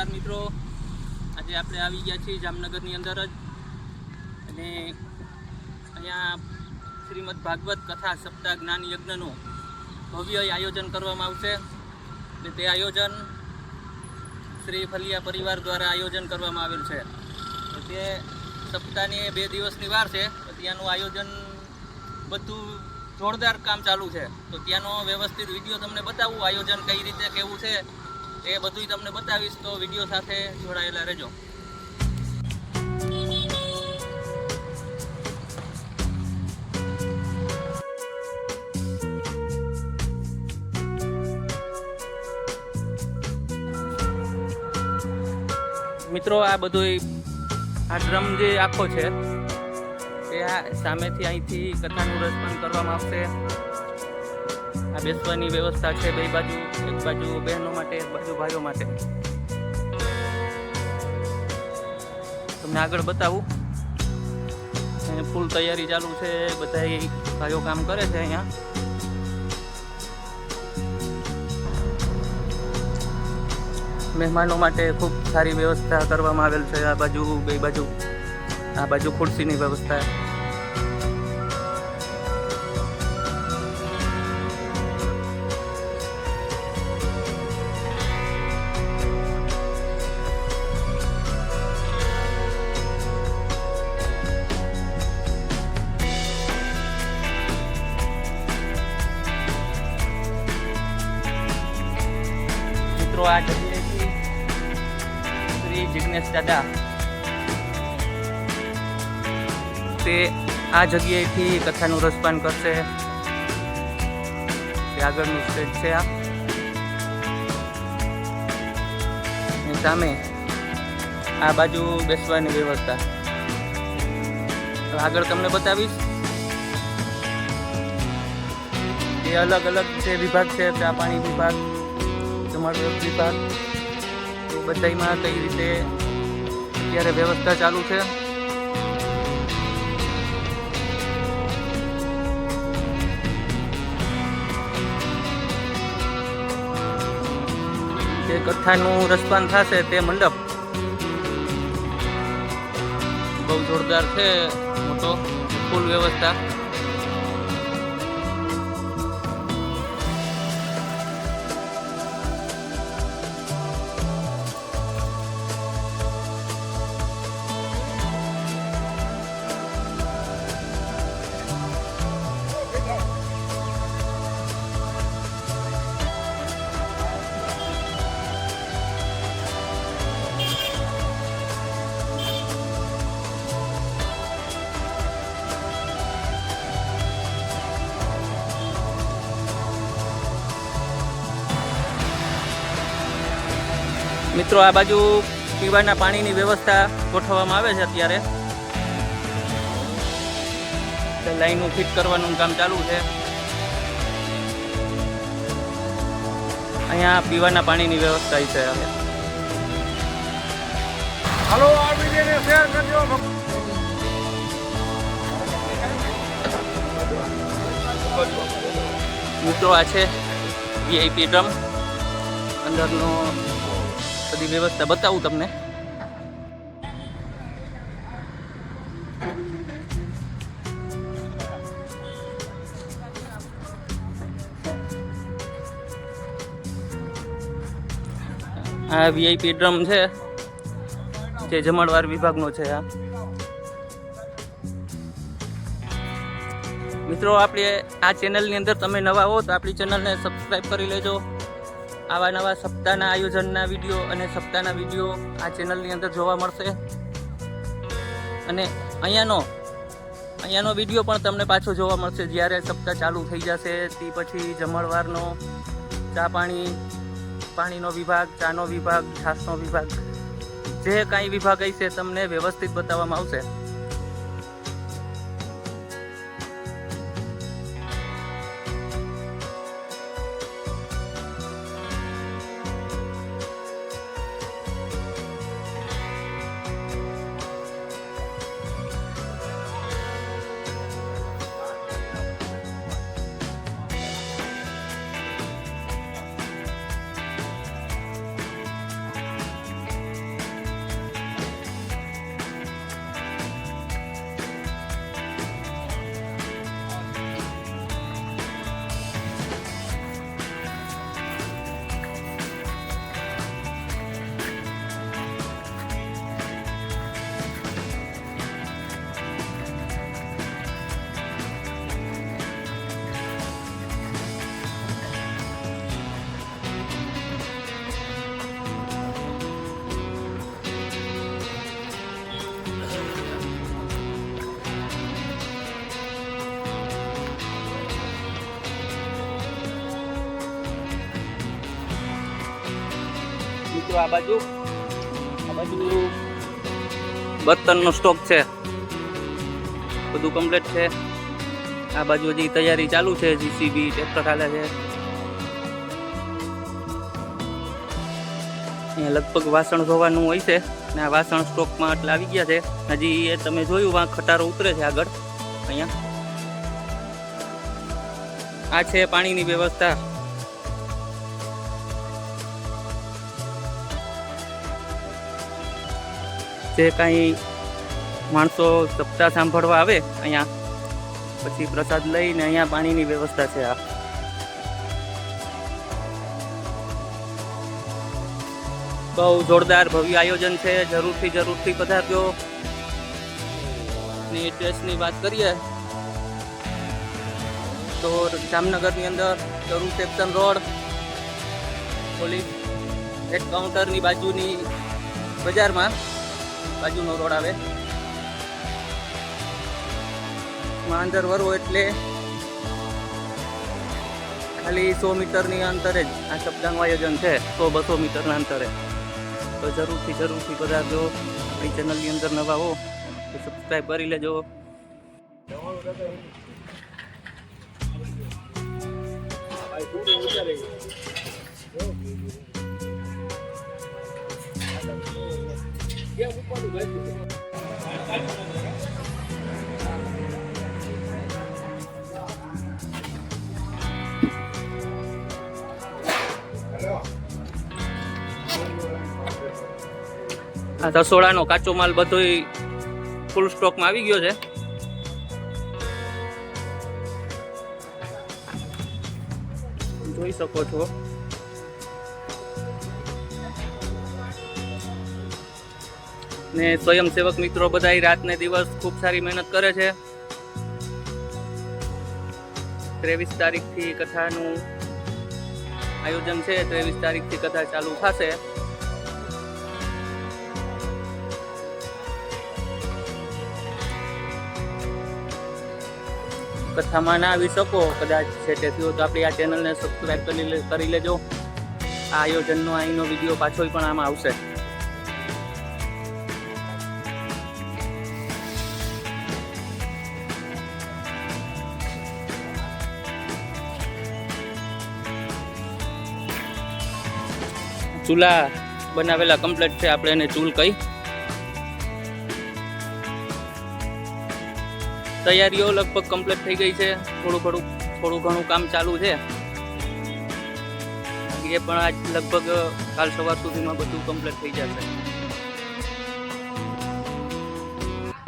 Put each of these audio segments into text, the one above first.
નમસ્કાર મિત્રો. આજે આપણે આવી ગયા છીએ જામનગરની અંદર જ. અને અહીંયા શ્રીમદ ભાગવત કથા સપ્તાહ જ્ઞાન યજ્ઞનું ભવ્ય આયોજન કરવામાં આવશે. અને તે આયોજન શ્રી ફલિયા પરિવાર દ્વારા આયોજન કરવામાં આવેલ છે. તો સપ્તાહની બે દિવસની વાર છે. ત્યાંનું આયોજન બધું જોરદાર કામ ચાલુ છે. તો ત્યાંનો વ્યવસ્થિત વીડિયો તમને બતાવું, આયોજન કઈ રીતે, કેવું છે. એ બધું તમને બતાવીશ, તો વીડિયો સાથે જોડાયેલા રહેજો. મિત્રો, આ બધું આ ડ્રમ જે આખો છે, એ આ સામેથી અહીંથી કથાનું રસપાન કરવામાં આવશે. આ બેસવાની વ્યવસ્થા છે બે બાજુ, એક બાજુ બહેનો માટે, એક બાજુ ભાઈઓ માટે. તમને આગળ બતાવું. ફૂલ તૈયારી ચાલુ છે બધા ભાઈઓ કામ કરે છે અહીંયા. મહેમાનો માટે ખૂબ સારી વ્યવસ્થા કરવામાં આવેલ છે, આ બાજુ, બે બાજુ. આ બાજુ ખુરશીની વ્યવસ્થા. તે આ જગ્યાએથી કથાનું રસપાન કરશે. તે આગળનું સ્ટેજ છે આ. સામે આ બાજુ બેસવાની વ્યવસ્થા. આગળ તમને બતાવીશ. એ અલગ અલગ જે વિભાગ છે, ચા પાણી વિભાગ તમારો વિભાગ, એ બધામાં કઈ રીતે અત્યારે વ્યવસ્થા ચાલુ છે. જે કથાનું રસપાન થશે તે મંડપ. બહુ જોરદાર છે મોટો ફૂલ વ્યવસ્થા. મિત્રો આ બાજુ પીવાના પાણીની વ્યવસ્થા ગોઠવવામાં આવે છે અત્યારે. તે લાઈનું ફિટ કરવાનું કામ ચાલુ છે. અહીંયા પીવાના પાણીની વ્યવસ્થા છે. હવે હલો આ વિડીયોને શેર કરજો. મિત્રો આ છે વીઆઈપી ડ્રમ. અંદરનો બધી વ્યવસ્થા બતાવું તમને. આ વીઆઈપી ડ્રમ છે, જે જમણવાર વિભાગનો છે આ. મિત્રો, આપણે આ ચેનલની અંદર તમે નવા હો તો આપણી ચેનલને સબસ્ક્રાઈબ કરી લેજો. આવા નવા સપ્તાહના આયોજનના વીડિયો અને સપ્તાહના વીડિયો આ ચેનલની અંદર જોવા મળશે. અને અહીંયાનો અહીંયાનો વીડિયો પણ તમને પાછો જોવા મળશે. જ્યારે સપ્તાહ ચાલુ થઈ જશે, તે પછી જમણવારનો ચા પાણી, પાણીનો વિભાગ, ચાનો વિભાગ છાસનો વિભાગ, જે કાંઈ વિભાગ હશે, તમને વ્યવસ્થિત બતાવવામાં આવશે. જો આ બાજુ. આ બાજુ બર્તનનો સ્ટોક છે. બધું કમ્પ્લીટ છે. આ બાજુ હજી તૈયારી ચાલુ છે જીસીબી ટ્રેક્ટર હાલે છે. અહીંયા લગભગ વાસણ ધોવાનું હોય છે ને આ વાસણ સ્ટોકમાં એટલે આવી ગયા છે. હજી એ તમે જોયું વાં ખટારો ઉતરે છે આગળ, અહીંયા. આ છે પાણીની વ્યવસ્થા. જે કાંઈ માણસો સપ્તાહ સાંભળવા આવે, અહીંયા પછી પ્રસાદ લઈને અહીંયા પાણીની વ્યવસ્થા છે આ. બહુ જોરદાર ભવ્ય આયોજન છે, જરૂરથી જરૂરથી પધારજો. ની એડ્રેસની વાત કરીએ, તો જામનગરની અંદર જરૂર સેક્શન રોડ, પોલીસ એક કાઉન્ટરની બાજુની બજારમાં બાજુનો રોડ આવે. અંદર વરો એટલે ખાલી સો મીટરની અંતરે જ આ સપ્તાહનું આયોજન છે, સો બસો મીટરના અંતરે. તો જરૂરથી જરૂરથી પધારજો આપણી ચેનલની અંદર નવા હો, તો સબસ્ક્રાઈબ કરી લેજો. આ રસોડાનો કાચો માલ બધોય ફૂલ સ્ટોકમાં આવી ગયો છે. જોઈ શકો છો. ને સ્વયંસેવક મિત્રો બધા રાત ને દિવસ ખૂબ સારી મહેનત કરે છે. ત્રેવીસ તારીખથી કથાનું આયોજન છે, ત્રેવીસ તારીખથી કથા ચાલુ થશે. કથામાં ના આવી શકો, કદાચ છેટે થયો તો આપણી આ ચેનલને સબસ્ક્રાઈબ કરી લેજો. આ આયોજનનો અહીંનો વીડિયો પાછો પણ આમાં આવશે. ચૂલા બનાવેલા કમ્પ્લીટ છે. આપણે એને ચૂલ કહી તૈયારીઓ લગભગ કમ્પ્લીટ થઈ ગઈ છે. થોડું થોડું થોડું ઘણું કામ ચાલુ છે. એ પણ આજ લગભગ કાલ સવાર સુધીમાં બધું કમ્પ્લીટ થઈ જશે.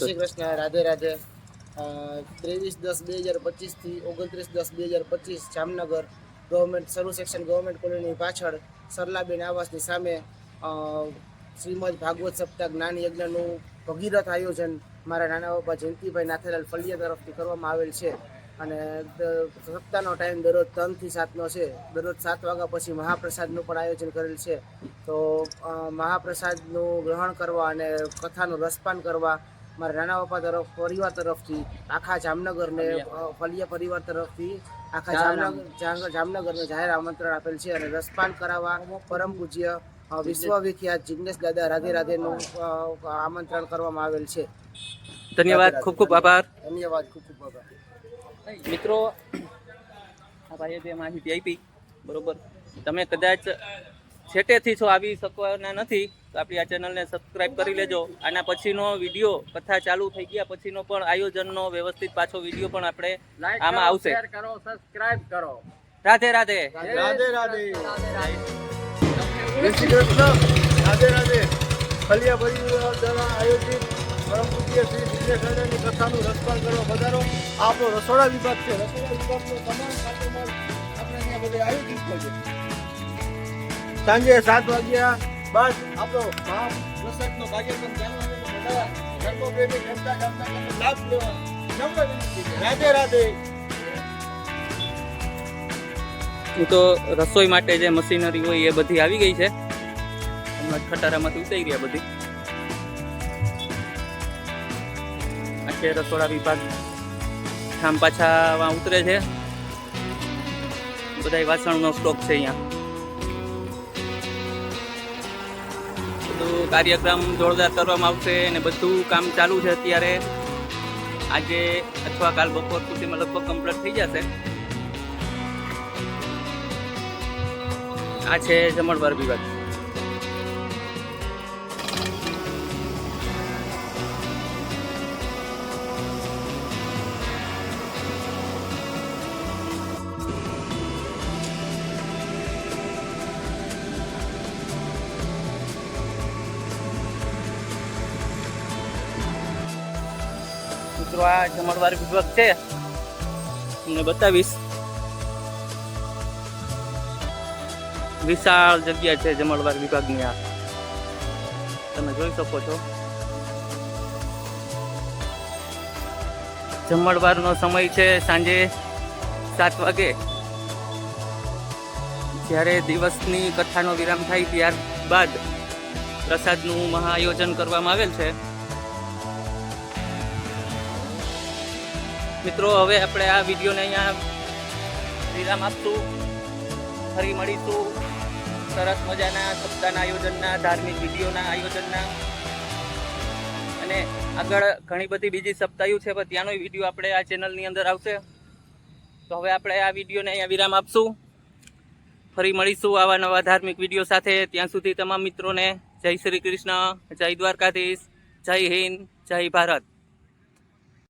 શ્રી કૃષ્ણ. રાધે રાધે. ત્રેવીસ દસ બે હજાર પચીસથી ઓગણત્રીસ દસ બે હજાર પચીસ જામનગર ગવર્મેન્ટ સર્વ સેક્શન ગવર્મેન્ટ કોલોની પાછળ સરલાબેન આવાસની સામે શ્રીમદ ભાગવત સપ્તાહ જ્ઞાન યજ્ઞનું ભગીરથ આયોજન મારા નાના બાપા જયંતિભાઈ નાથેલાલ ફળિયા તરફથી કરવામાં આવેલ છે. અને સપ્તાહનો ટાઈમ દરરોજ ત્રણથી સાતનો છે. દરરોજ સાત વાગ્યા પછી મહાપ્રસાદનું પણ આયોજન કરેલ છે. તો મહાપ્રસાદનું ગ્રહણ કરવા અને કથાનું રસપાન કરવા મારા નાના બાપા તરફ પરિવાર તરફથી આખા જામનગરને ફલિયા પરિવાર તરફથી આખા જામનગર. જામ- જામનગરને જાહેર આમંત્રણ આપેલ છે અને રસપાન કરાવવા પરમ પૂજ્ય વિશ્વવિખ્યાત જિગ્નેશ દાદા રાધે રાધેનું આમંત્રણ કરવામાં આવેલ છે. ધન્યવાદ ખૂબ ખૂબ આભાર. ધન્યવાદ ખૂબ ખૂબ આભાર. મિત્રો આ ભાઈએ જે માહિતી આપી બરોબર. તમે કદાચ છેટેથી છો આવી શકવાના નથી. તો આપણી આ ચેનલને સબસ્ક્રાઈબ કરી લેજો. આના પછીનો વીડિયો કથા ચાલુ થઈ ગયા પછીનો પણ આયોજનનો વ્યવસ્થિત પાછો વીડિયો પણ આપણે આમાં આવશે. કરો સબસ્ક્રાઇબ કરો. રાધે રાધે. રાધે રાધે. જય શ્રી કૃષ્ણ. રાધે રાધે. ફલિયા પરિવાર દ્વારા આયોજિત પરમ પૂજ્ય શ્રી દિનેશ કથાનું રસપાન કરવા પધારો આપણો રસોડા વિભાગ છે. રસોડા વિભાગનો તમામ કાચો આપણે અહીંયા બધે આયોજિત હોય છે. સાંજે સાત વાગ્યા બાદ આપણો મહાપ્રસાદનો કાર્યક્રમ ચાલુ ધર્મપ્રેમી જનતા ગામના લાભ લેવા નમ્ર વિનંતી રાધે રાધે. તો રસોઈ માટે જે મશીનરી હોય એ બધી આવી ગઈ છે. હમણાં ખટારામાંથી ઉતારી ગયા બધી. આખે રસોડા વિભાગ આમ પાછા ઉતરે છે. બધા વાસણનો સ્ટોક છે અહીંયા. કાર્યક્રમ જોરદાર કરવામાં આવશે અને બધું કામ ચાલુ છે અત્યારે. આજે અથવા કાલ બપોર સુધીમાં લગભગ કમ્પ્લીટ થઈ જશે. આ છે જમણવાર વિભાગ આ જમણવાર વિભાગ છે. તમને બતાવીશ. વિશાળ જગ્યા છે જમણવાર વિભાગની આ. તમે જોઈ શકો છો. જમણવારનો સમય છે સાંજે સાત વાગે. જ્યારે દિવસની કથાનો વિરામ થાય ત્યાર બાદ પ્રસાદનું મહા આયોજન કરવામાં આવેલ છે. મિત્રો, હવે આપણે આ વિડીયોને અહીંયા વિરામ આપશું. ફરી મળીશું. સરસ મજાના સપ્તાહના આયોજનના, ધાર્મિક વિડીયોના આયોજનના. અને આગળ ઘણી બધી બીજી સપ્તાહ્યું છે, પણ ત્યાંનો વીડિયો આપણે આ ચેનલની અંદર આવશે. તો હવે આપણે આ વિડીયોને અહીંયા વિરામ આપશું. ફરી મળીશું આવા નવા ધાર્મિક વીડિયો સાથે. ત્યાં સુધી તમામ મિત્રોને જય શ્રી કૃષ્ણ, જય દ્વારકાધીશ, જય હિન્દ, જય ભારત.